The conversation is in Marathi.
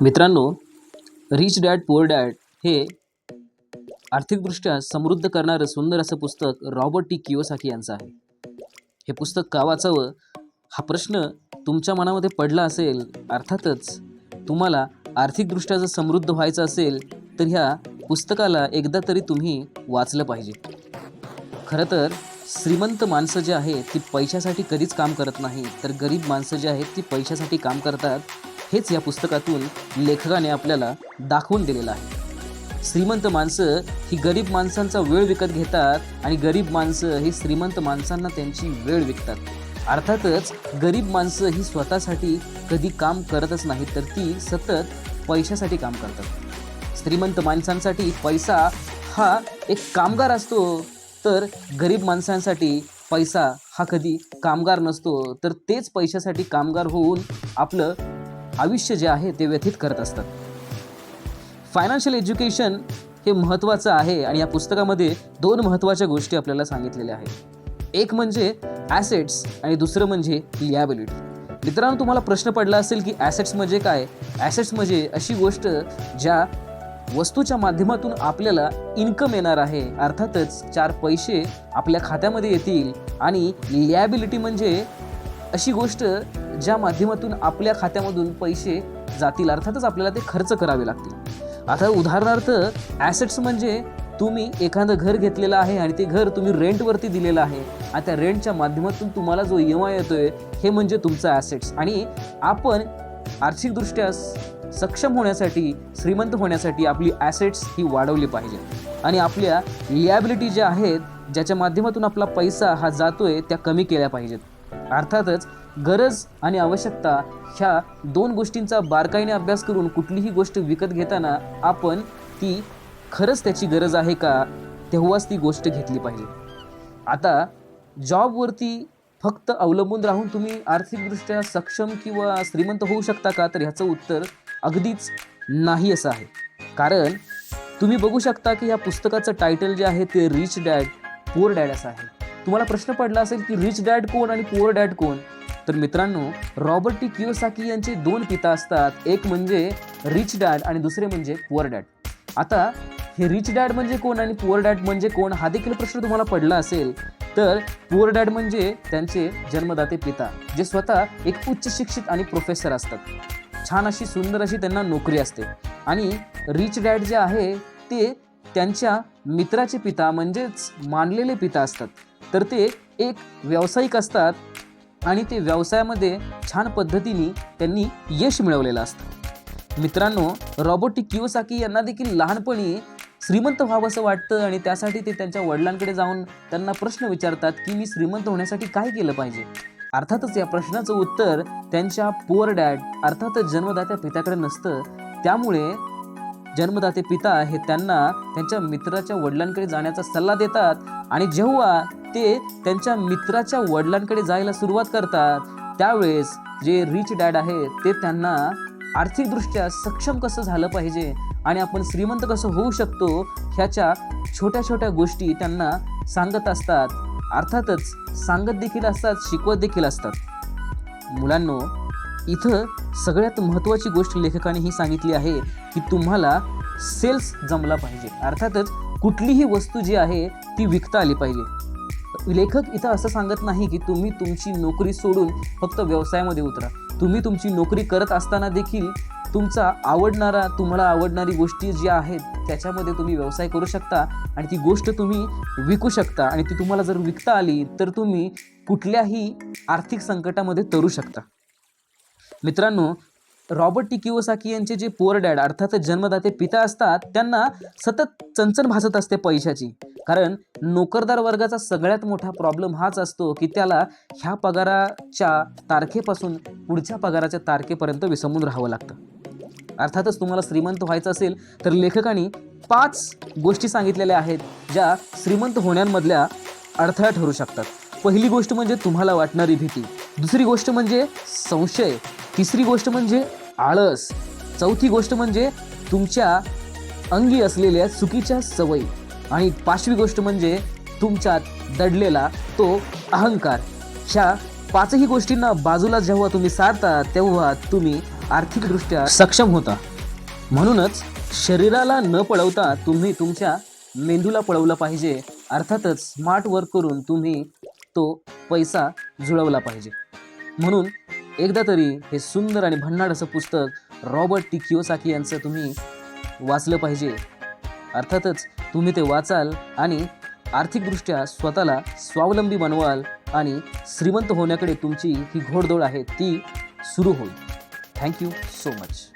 मित्रांनो रिच डॅड पुअर डॅड हे आर्थिकदृष्ट्या समृद्ध करणारं सुंदर असं पुस्तक रॉबर्ट टी. कियोसाकी यांचं आहे. हे पुस्तक का वाचावं? हा प्रश्न तुमच्या मनामध्ये पडला असेल अर्थातच तुम्हाला आर्थिकदृष्ट्या जर समृद्ध व्हायचं असेल तर ह्या पुस्तकाला एकदा तरी तुम्ही वाचलं पाहिजे. खरं तर श्रीमंत माणसं जे आहेत ती पैशासाठी कधीच काम करत नाही तर गरीब माणसं जे आहेत ती पैशासाठी काम करतात हेच या पुस्तकातून लेखकाने आपल्याला दाखवून दिलेलं आहे. श्रीमंत माणसं ही गरीब माणसांचा वेळ विकत घेतात आणि गरीब माणसं ही श्रीमंत माणसांना त्यांची वेळ विकतात. अर्थातच गरीब माणसं ही स्वतःसाठी कधी काम करतच नाही तर ती सतत पैशासाठी काम करतात. श्रीमंत माणसांसाठी पैसा हा एक कामगार असतो तर गरीब माणसांसाठी पैसा हा कधी कामगार नसतो तर तेच पैशासाठी कामगार होऊन आपलं आयुष्य जे आहे ते व्यथित करत असतात. फायनान्शियल एज्युकेशन हे महत्त्वाचं आहे आणि या पुस्तकामध्ये दोन महत्त्वाच्या गोष्टी आपल्याला सांगितलेल्या आहेत. एक म्हणजे ॲसेट्स आणि दुसरं म्हणजे लिॲबिलिटी मित्रांनो तुम्हाला प्रश्न पडला असेल की ॲसेट्स म्हणजे काय? ॲसेट्स म्हणजे अशी गोष्ट ज्या वस्तूच्या माध्यमातून आपल्याला इन्कम येणार आहे. अर्थातच चार पैसे आपल्या खात्यामध्ये येतील आणि लिॲबिलिटी म्हणजे अशी गोष्ट ज्या माध्यमातून आपल्या खात्यामधून पैसे जातील अर्थातच आपल्याला ते खर्च करावे लागतील. आता उदाहरणार्थ ॲसेट्स म्हणजे तुम्ही एखादं घर घेतलेलं आहे आणि ते घर तुम्ही रेंटवरती दिलेलं आहे. आणि त्या रेंटच्या माध्यमातून तुम्हाला जो ई एम आय येतोय हे म्हणजे तुमचं ॲसेट्स आणि आपण आर्थिकदृष्ट्या सक्षम होण्यासाठी श्रीमंत होण्यासाठी आपली ॲसेट्स ही वाढवली पाहिजे. आणि आपल्या लिॲबिलिटी ज्या आहेत ज्याच्या माध्यमातून आपला पैसा हा जातोय त्या कमी केल्या पाहिजेत. अर्थातच गरज आणि आवश्यकता ह्या दोन गोष्टींचा बारकाईने अभ्यास करून कुठलीही गोष्ट विकत घेताना आपण ती खरंच त्याची गरज आहे का तेव्हाच ती गोष्ट घेतली पाहिजे. आता जॉबवरती फक्त अवलंबून राहून तुम्ही आर्थिकदृष्ट्या सक्षम किंवा श्रीमंत होऊ शकता का तर ह्याचं उत्तर अगदीच नाही असं आहे. कारण तुम्ही बघू शकता की या पुस्तकाचं टायटल जे आहे ते रिच डॅड पुअर डॅड असं आहे. तुम्हाला प्रश्न पडला असेल की रिच डॅड कोण आणि पुअर डॅड कोण? तर मित्रांनो रॉबर्ट टी कियोसाकी यांचे दोन पिता असतात. एक म्हणजे रिच डॅड आणि दुसरे म्हणजे पुअर डॅड आता हे रिच डॅड म्हणजे कोण आणि पुअर डॅड म्हणजे कोण हा देखील प्रश्न तुम्हाला पडला असेल. तर पुअर डॅड म्हणजे त्यांचे जन्मदाते पिता जे स्वतः एक उच्च शिक्षित आणि प्रोफेसर असतात. छान अशी सुंदर अशी त्यांना नोकरी असते. आणि रिच डॅड जे आहे ते त्यांच्या मित्राचे पिता म्हणजेच मानलेले पिता असतात. तर ते एक व्यावसायिक असतात आणि ते व्यवसायामध्ये छान पद्धतीने त्यांनी यश मिळवलेलं असतं. मित्रांनो रॉबर्ट टी कियोसाकी यांना देखील लहानपणी श्रीमंत व्हावंसं वाटतं आणि त्यासाठी ते त्यांच्या वडिलांकडे जाऊन त्यांना प्रश्न विचारतात की मी श्रीमंत होण्यासाठी काय केलं पाहिजे? अर्थातच या प्रश्नाचं उत्तर त्यांच्या पुअर डॅड अर्थातच जन्मदात्या पित्याकडे नसतं. त्यामुळे जन्मदाते पिता हे त्यांना त्यांच्या मित्राच्या वडिलांकडे जाण्याचा सल्ला देतात आणि जेव्हा ते त्यांच्या मित्राच्या वडिलांकडे जायला सुरुवात करतात त्यावेळेस जे रिच डॅड आहेत ते त्यांना आर्थिकदृष्ट्या सक्षम कसं झालं पाहिजे आणि आपण श्रीमंत कसं होऊ शकतो ह्याच्या छोट्या छोट्या गोष्टी त्यांना सांगत असतात. अर्थातच सांगत देखील असतात शिकवत देखील असतात. मुलांनो इथं सगळ्यात महत्त्वाची गोष्ट लेखकाने ही सांगितली आहे की तुम्हाला सेल्स जमला पाहिजे. अर्थातच कुठलीही वस्तू जी आहे ती विकता आली पाहिजे. लेखक इथं असं सांगत नाही की तुम्ही तुमची नोकरी सोडून फक्त व्यवसायामध्ये उतरा. तुम्ही तुमची नोकरी करत असताना देखील तुमचा आवडणारा तुम्हाला आवडणारी गोष्टी ज्या आहेत त्याच्यामध्ये तुम्ही व्यवसाय करू शकता आणि ती गोष्ट तुम्ही विकू शकता आणि ती तुम्हाला जर विकता आली तर तुम्ही कुठल्याही आर्थिक संकटामध्ये तरू शकता. मित्रांनो रॉबर्ट टी किओसाकी यांचे जे पोअर डॅड अर्थात जन्मदाते पिता असतात त्यांना सतत चणचण भासत असते पैशाची. कारण नोकरदार वर्गाचा सगळ्यात मोठा प्रॉब्लेम हाच असतो की त्याला ह्या पगाराच्या तारखेपासून पुढच्या पगाराच्या तारखेपर्यंत विसंबून राहावं लागतं. अर्थातच तुम्हाला श्रीमंत व्हायचं असेल तर लेखकांनी पाच गोष्टी सांगितलेल्या आहेत ज्या श्रीमंत होण्यामधल्या अडथळा ठरू शकतात. पहिली गोष्ट म्हणजे तुम्हाला वाटणारी भीती. दुसरी गोष्ट म्हणजे संशय. तिसरी गोष्ट म्हणजे आळस. चौथी गोष्ट म्हणजे तुमच्या अंगी असलेल्या चुकीच्या सवयी. आणि पाचवी गोष्ट म्हणजे तुमच्यात दडलेला तो अहंकार. ह्या पाचही गोष्टींना बाजूला जेव्हा तुम्ही सारता तेव्हा तुम्ही आर्थिकदृष्ट्या सक्षम होता. म्हणूनच शरीराला न पळवता तुम्ही तुमच्या मेंदूला पळवलं पाहिजे. अर्थातच स्मार्ट वर्क करून तुम्ही तो पैसा जुळवला पाहिजे. म्हणून एकदा तरी हे सुंदर आणि भन्नाट असं पुस्तक रॉबर्ट टी कियोसाकी यांचं तुम्ही वाचलं पाहिजे. अर्थातच तुम्ही ते वाचाल आणि आर्थिकदृष्ट्या स्वतःला स्वावलंबी बनवाल आणि श्रीमंत होण्याकडे तुमची ही घोडदौड आहे ती सुरू होईल. Thank you so much